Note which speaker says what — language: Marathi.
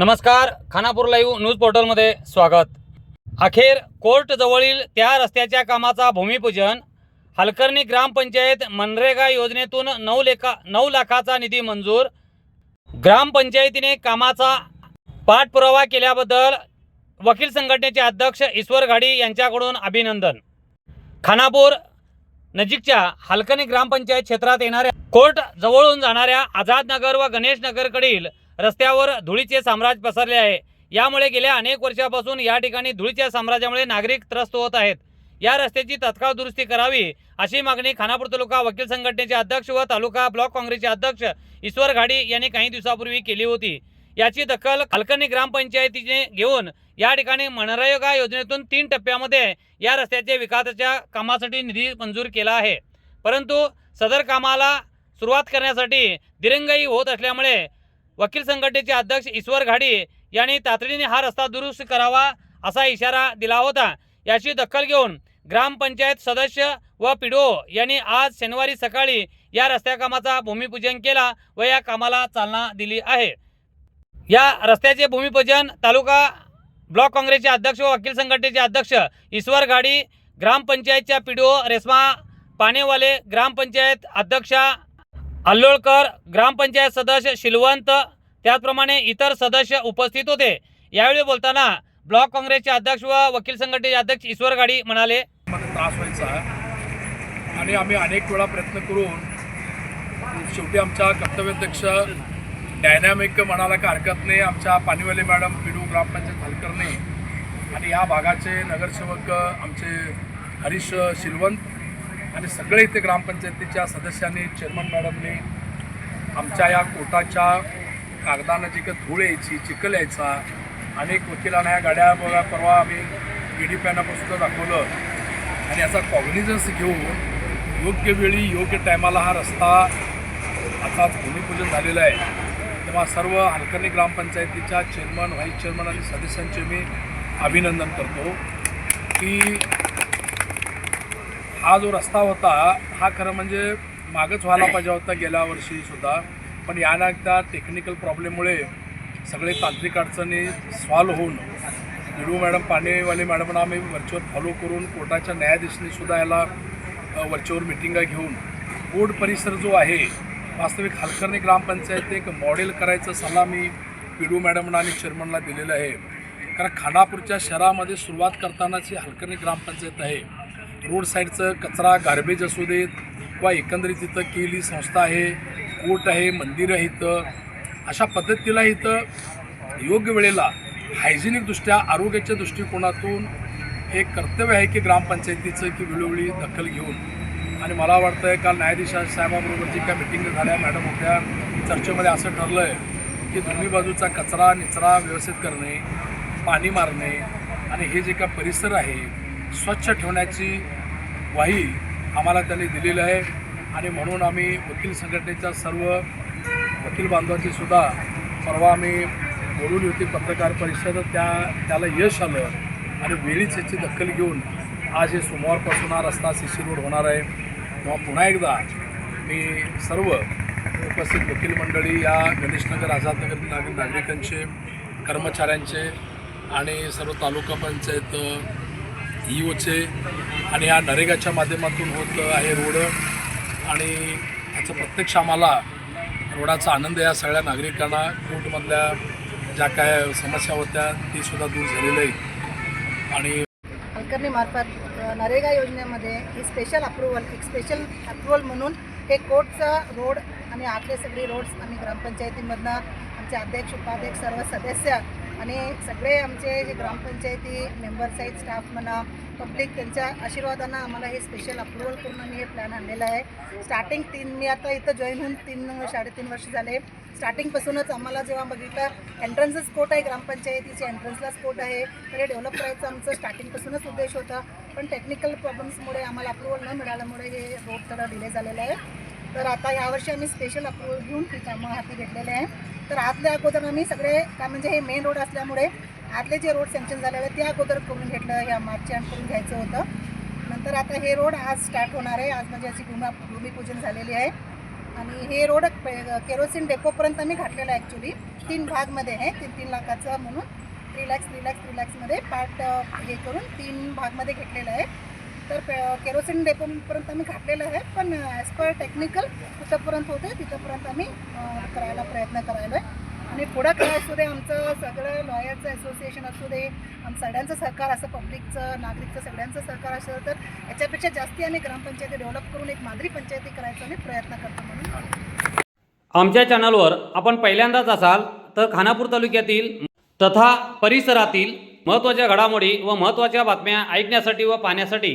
Speaker 1: नमस्कार खानापूर लाईव्ह न्यूज पोर्टलमध्ये स्वागत. अखेर कोर्टजवळील त्या रस्त्याच्या कामाचा भूमिपूजन हलकर्णी ग्रामपंचायत मनरेगा योजनेतून नऊ लेखा नऊ लाखाचा निधी मंजूर. ग्रामपंचायतीने कामाचा पाठपुरावा केल्याबद्दल वकील संघटनेचे अध्यक्ष ईश्वर घाडी यांच्याकडून अभिनंदन. खानापूर नजीकच्या हलकणी ग्रामपंचायत क्षेत्रात येणाऱ्या कोर्ट जवळून जाणाऱ्या आझादनगर व गणेशनगरकडील रस्त्यावर धुळीचे साम्राज्य पसरले आहे. यामुळे गेल्या अनेक वर्षापासून या ठिकाणी धुळीच्या साम्राज्यामुळे नागरिक त्रस्त होत आहेत. या रस्त्याची तत्काळ दुरुस्ती करावी अशी मागणी खानापूर तालुका वकील संघटनेचे अध्यक्ष व तालुका ब्लॉक काँग्रेसचे अध्यक्ष ईश्वर घाडी यांनी काही दिवसापूर्वी केली होती. याची दखल हलकणी ग्रामपंचायतीने घेऊन या ठिकाणी मनरेगा योजनेतून तीन टप्प्यामध्ये या रस्त्याच्या विकासाच्या कामासाठी निधी मंजूर केला आहे. परंतु सदर कामाला सुरुवात करण्यासाठी दिरंगाई होत असल्यामुळे वकील संघटनेचे अध्यक्ष ईश्वर घाडी यांनी तातडीने हा रस्ता दुरुस्त करावा असा इशारा दिला होता. याची दखल घेऊन ग्रामपंचायत सदस्य व पिडो यांनी आज शनिवारी सकाळी या रस्त्या कामाचा भूमिपूजन केला व या कामाला चालना दिली आहे. या रस्त्याचे भूमिपूजन तालुका ब्लॉक काँग्रेसचे अध्यक्ष व वकील संघटनेचे अध्यक्ष ईश्वर घाडी ग्रामपंचायतच्या पीडीओ रेस्मा पानेवाले ग्रामपंचायत अध्यक्षा अल्लोळकर ग्रामपंचायत सदस्य शिलवंत त्याचप्रमाणे इतर सदस्य उपस्थित होते. यावेळी बोलताना ब्लॉक काँग्रेसचे अध्यक्ष व वकील संघटनेचे अध्यक्ष ईश्वर गाडी म्हणाले
Speaker 2: त्रास व्हायचा आणि आम्ही अनेक वेळा प्रयत्न करून शेवटी आमच्या कर्तव्याध्यक्ष डायनॅमिक म्हणाला का हरकत नाही आमच्या पाणीवाले मॅडम पिडू ग्रामपंचायत हलकरणे आणि या भागाचे नगरसेवक आमचे हरीश शिलवंत आणि सगळे इथे ग्रामपंचायतीच्या सदस्यांनी चेअरमन मॅडमनी आमच्या या कोटाच्या कागदानं जी का धूळ यायची चिखल यायचा अनेक वकिलांना या गाड्या बघा परवा आम्ही ई डी सुद्धा दाखवलं. आणि याचा कॉग्निझन्स घेऊन योग्य वेळी योग्य टायमाला हा रस्ता आताच भूमिपूजन झालेलं आहे. तेव्हा सर्व हलकर्णी ग्रामपंचायतीच्या चेअरमन व्हाईस चेअरमन आणि सदस्यांचे मी अभिनंदन करतो की हा जो रस्ता होता हा खरं म्हणजे मागच व्हायला पाहिजे होता गेल्या वर्षीसुद्धा पण याना एकदा टेक्निकल प्रॉब्लेममुळे सगळे तांत्रिक अडचणी सॉल्व्ह होऊन विडू मॅडम पाणेवाले मॅडमना आम्ही वरचेवर फॉलो करून कोर्टाच्या न्यायाधीशनीसुद्धा याला वरच्यावर वरचेवर मिटिंगा घेऊन कोर्ट परिसर जो आहे वास्तविक हलकर्णी ग्रामपंचायत एक मॉडेल करायचा सल्ला मी पिडू मॅडमना आणि चेअरमनला दिलेला आहे. कारण खानापूरच्या शहरामध्ये सुरुवात करतानाची हलकर्णी ग्रामपंचायत आहे. रोड साईडचं कचरा गार्बेज असू देत किंवा एकंदरीत इथं केली संस्था आहे कोर्ट आहे मंदिर आहे इथं अशा पद्धतीला इथं योग्य वेळेला हायजेनिकदृष्ट्या आरोग्याच्या दृष्टिकोनातून एक कर्तव्य आहे की ग्रामपंचायतीचं की वेळोवेळी दखल घेऊन. आणि मला वाटतं आहे काल न्यायाधीश साहेबाबरोबर जी काय मिटिंग झाल्या मॅडम होत्या चर्चेमध्ये असं ठरलं आहे की दोन्ही बाजूचा कचरा निचरा व्यवस्थित करणे पाणी मारणे आणि हे जे काय परिसर आहे स्वच्छ ठेवण्याची ग्वाही आम्हाला त्यांनी दिलेलं आहे. आणि म्हणून आम्ही वकील संघटनेच्या सर्व वकील बांधवांची सुद्धा परवा आम्ही बोलून होती पत्रकार परिषद. त्या त्याला यश आलं आणि वेळीच याची दखल घेऊन आज हे सोमवारपासून हा रस्ता सी सी रोड होणार आहे. तेव्हा पुन्हा एकदा मी सर्व उपस्थित वकील मंडळी या गणेशनगर आझादनगर नागरिकांचे कर्मचाऱ्यांचे आणि सर्व तालुका पंचायत ई ओचे आणि या नरेगाच्या माध्यमातून होत आहे रोड. आणि ह्याचं प्रत्यक्ष आम्हाला रोडाचा आनंद या सगळ्या नागरिकांना. कोर्टमधल्या ज्या काय समस्या होत्या ती सुद्धा दूर झालेल्या आहेत. आणि
Speaker 3: हलकर्णी मार्फत नरेगा योजनेमध्ये ही स्पेशल अप्रुव्हल एक स्पेशल अप्रुव्हल म्हणून हे कोर्टचा रोड आणि आतले सगळे रोड्स आम्ही ग्रामपंचायतीमधनं आमचे अध्यक्ष उपाध्यक्ष सर्व सदस्य आणि सगळे आमचे जे ग्रामपंचायती मेंबर्स आहेत स्टाफ म्हणा पब्लिक त्यांच्या आशीर्वादानं आम्हाला हे स्पेशल अप्रुव्हल करून मी हे प्लॅन आणलेला आहे. स्टार्टिंग तीन मी आता इथं जॉईन होऊन तीन साडेतीन वर्ष झाले. स्टार्टिंगपासूनच आम्हाला जेव्हा बघितलं एंट्रन्सच कोट आहे ग्रामपंचायतीचे एंट्रन्सलाच कोट आहे. तर हे डेव्हलप करायचं आमचं स्टार्टिंगपासूनच उद्देश होता. पण टेक्निकल प्रॉब्लेम्समुळे आम्हाला अप्रुव्हल न मिळाल्यामुळे हे रोड थोडा डिले झालेलं आहे. तर आता यावर्षी आम्ही स्पेशल अप्रुव्हल घेऊन ही कामं हाती घेतलेले आहे. तर आतल्या अगोदर आम्ही सगळे काय म्हणजे हे मेन रोड असल्यामुळे आतले जे रोड सँक्शन झालेले आहेत ते अगोदर करून घेतलं ह्या मार्चच्या करून घ्यायचं होतं. नंतर आता हे रोड आज स्टार्ट होणार आहे. आज म्हणजे याची भूमा भूमिपूजन झालेली आहे. आणि हे रोड केरोसिन डेपोपर्यंत आम्ही घातलेलं आहे ॲक्च्युली तीन भागमध्ये आहे. तीन तीन लाखाचं म्हणून three lakhs three lakhs three लॅक्समध्ये part हे करून तीन भागमध्ये घेतलेलं आहे. तर पे- केरोसिन डेपोपर्यंत आम्ही घातलेलं आहे. पण ॲज पर टेक्निकल कुठंपर्यंत होते. तिथंपर्यंत आम्ही करायला प्रयत्न करायला आहे. आणि पुढं काय असू दे आमचं सगळं लॉयरचं असोसिएशन असू दे आम सगळ्यांचं सहकार असं पब्लिकचं नागरिकचं सगळ्यांचं सहकार असेल तर याच्यापेक्षा जास्ती आम्ही ग्रामपंचायती डेव्हलप करून एक मादरी पंचायती करायचा आम्ही प्रयत्न करतो म्हणून.
Speaker 1: आमच्या चॅनलवर आपण पहिल्यांदाच असाल तर खानापूर तालुक्यातील तथा परिसरातील महत्त्वाच्या घडामोडी व महत्त्वाच्या बातम्या ऐकण्यासाठी व पाहण्यासाठी